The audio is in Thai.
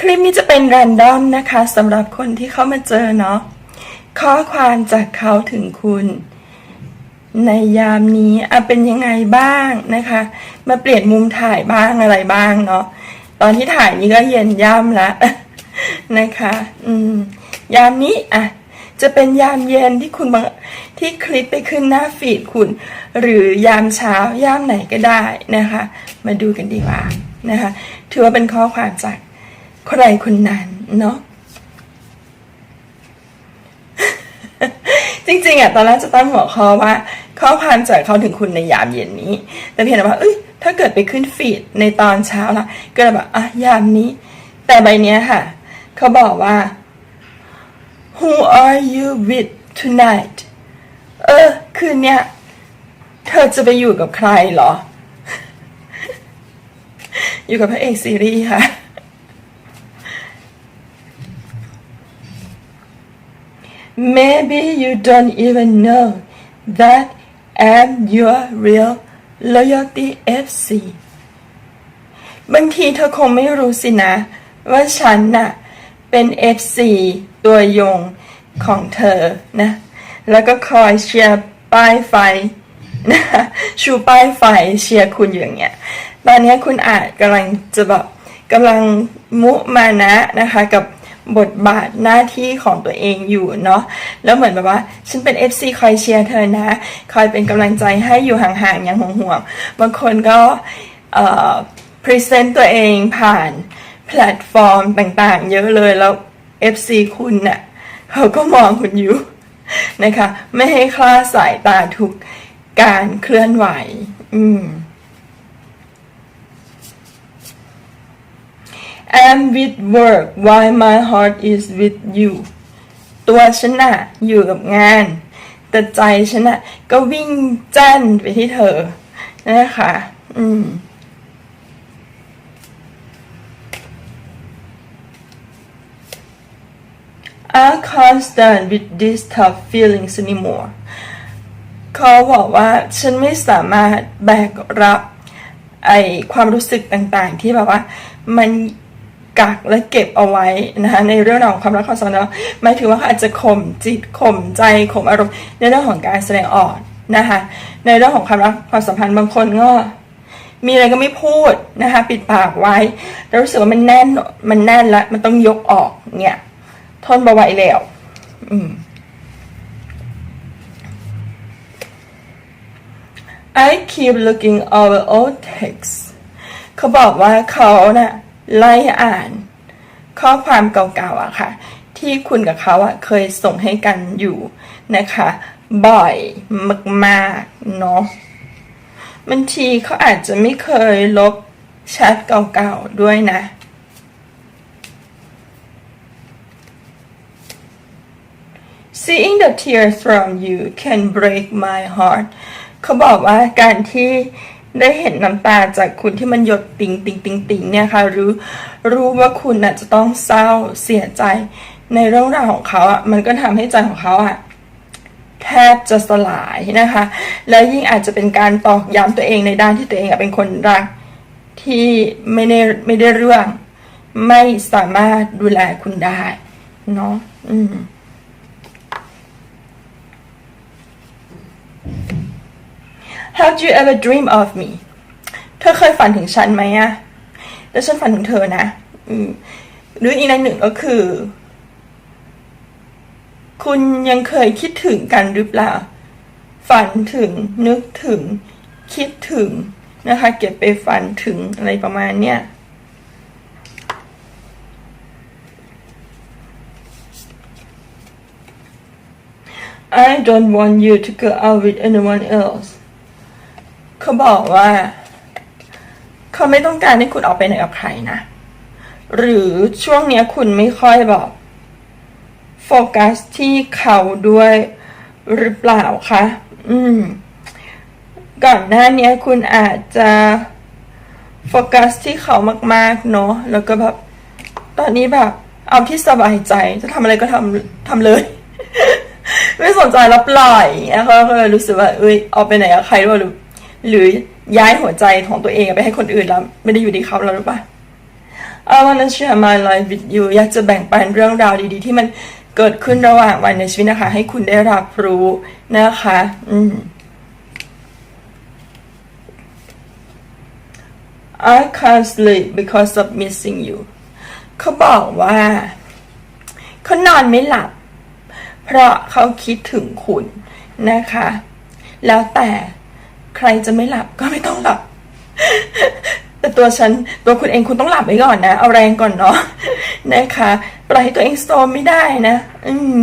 คลิปนี้จะเป็นแรนดอมนะคะสำหรับคนที่เข้ามาเจอเนาะข้อความจากเขาถึงคุณ ในยามนี้อะเป็นยังไงบ้างนะคะ มาเปลี่ยนมุมถ่ายบ้างอะไรบ้างเนาะตอนที่ถ่ายนี้ก็เย็นย่ำละนะคะ อืม ยามนี้อะจะเป็นยามเย็นที่คุณบางที่คลิปไปขึ้นหน้าฟีดคุณ หรือยามเช้ายามไหนก็ได้นะคะ มาดูกันดีกว่านะคะ ถือว่าเป็นข้อความจาก ใครคนนั้นเนาะจริงๆอะตอนแรกจะตั้งหัวข้อว่าข้อความจากเขาถึงคุณในยามเย็นนี้ แต่เพียงแต่ว่าเอ้ยถ้าเกิดไปขึ้นฟีดในตอนเช้าละก็เลยแบบอะยามนี้ แต่ใบเนี้ยค่ะ เขาบอกว่า Who are you with tonight เออ คืนเนี้ยเธอจะไปอยู่กับใครเหรอ อยู่กับพระเอกซีรีส์ค่ะ Maybe you don't even know that I'm your real loyalty FC บางทีเธอคงไม่รู้สินะ ว่าฉันน่ะ เป็น FC ตัวยงของเธอนะ แล้วก็คอยเชียร์ป้ายไฟนะชูป้ายไฟเชียร์คุณอยู่อย่างเงี้ย ตอนนี้คุณอาจกำลังจะแบบกำลังมุมานะนะคะกับ บทบาทหน้าที่ของตัวเองอยู่เนาะแล้วเหมือนแบบว่า ฉันเป็น FC คอยเชียร์เธอนะ คอยเป็นกำลังใจให้อยู่ห่างๆ อย่างห่วงๆ บางคนก็พรีเซนต์ตัวเองผ่านแพลตฟอร์มต่างๆ เยอะเลยแล้ว FC คุณเน่ะเขาก็มองคุณอยู่นะคะ ไม่ให้คลาดสายตาทุกการเคลื่อนไหว อืม I'm with work while my heart is with you ตัวฉันน่ะอยู่กับงาน แต่ใจฉันน่ะก็วิ่งจั่นไปที่เธอ นะคะ อืม I can't stand with these tough feelings anymore เขาบอกว่าฉันไม่สามารถแบกรับไอความรู้สึกต่างๆ ที่แบบว่า มัน กักและเก็บเอาไว้นะคะในเรื่องของความรักความสัมพันธ์หมายถึงว่าอาจจะข่มจิตข่มใจข่มอารมณ์ในเรื่องของการแสดงออกนะคะในเรื่องของความรักความสัมพันธ์บางคนก็มีอะไรก็ไม่พูดนะคะปิดปากไว้แล้วรู้สึกว่ามันแน่นมันแน่นแล้วมันต้องยกออกเนี่ยทนบาไหวแล้วอืม I keep looking over old texts เขาบอกว่าเขานะ่ะ ไล่อ่านข้อความเก่าๆอะค่ะ ที่คุณกับเขาอะเคยส่งให้กันอยู่นะคะ บ่อยมากๆเนาะบางทีเขาอาจจะไม่เคยลบแชทเก่าๆด้วยนะ Seeing the tears from you can break my heart เขาบอกว่าการที่ ได้เห็นน้ำตาจากคุณที่มันหยดติงติงติงติงเนี่ยค่ะหรู้รู้ว่าคุณน่ะจะต้องเศร้าเสียใจในเรื่องราวของเขาอะมันก็ทำให้ใจของเขาอะแทบจะสลายนะคะ และยิ่งอาจจะเป็นการตอกย้ำตัวเองในด้านที่ตัวเองอะเป็นคนรักที่ไม่ได้ไม่ได้เรื่อง ไม่สามารถดูแลคุณได้เนาะอืม Have you ever dream of me เธอเคยฝันถึงฉันไหมอะแต่ฉันฝันถึงเธอนะอืมหรืออีกในหนึ่งก็คือ คุณยังเคยคิดถึงกันหรือเปล่า ฝันถึงนึกถึง คิดถึงนะคะ เก็บไปฝันถึงอะไรประมาณเนี้ย I don't want you to go out with anyone else เขาบอกว่า เขาไม่ต้องการให้คุณออกไปไหนกับใครนะ หรือช่วงเนี้ยคุณไม่ค่อยแบบโฟกัสที่เขาด้วยหรือเปล่าคะ อืม ก่อนหน้านี้คุณอาจจะโฟกัสที่เขามาก ๆ เนาะ แล้วก็แบบ ตอนนี้แบบ เอาที่สบายใจ จะทำอะไรก็ทำทำเลย ไม่สนใจแล้วปล่อยอย่างเงี้ยเขาก็เลยรู้สึกว่า เอ้ยเอาไปไหนกับใครด้วยหรือ หรือย้ายหัวใจของตัวเองไปให้คนอื่นแล้ว ไม่ได้อยู่ที่เขาแล้วหรือเปล่า I wanna share my life with you อยากจะแบ่งปันเรื่องราวดีๆ ที่มันเกิดขึ้นระหว่างวันในชีวิตนะคะ ให้คุณได้รับรู้นะคะ อืม I can't sleep because of missing you เขาบอกว่า เขานอนไม่หลับ เพราะเขาคิดถึงคุณนะคะ แล้วแต่ ใครจะไม่หลับก็ไม่ต้องหลับ แต่ตัวฉันตัวคุณเองคุณต้องหลับไว้ก่อนนะ เอาแรงก่อนเนาะนะคะปล่อยให้ตัวเองโซมไม่ได้นะ อืม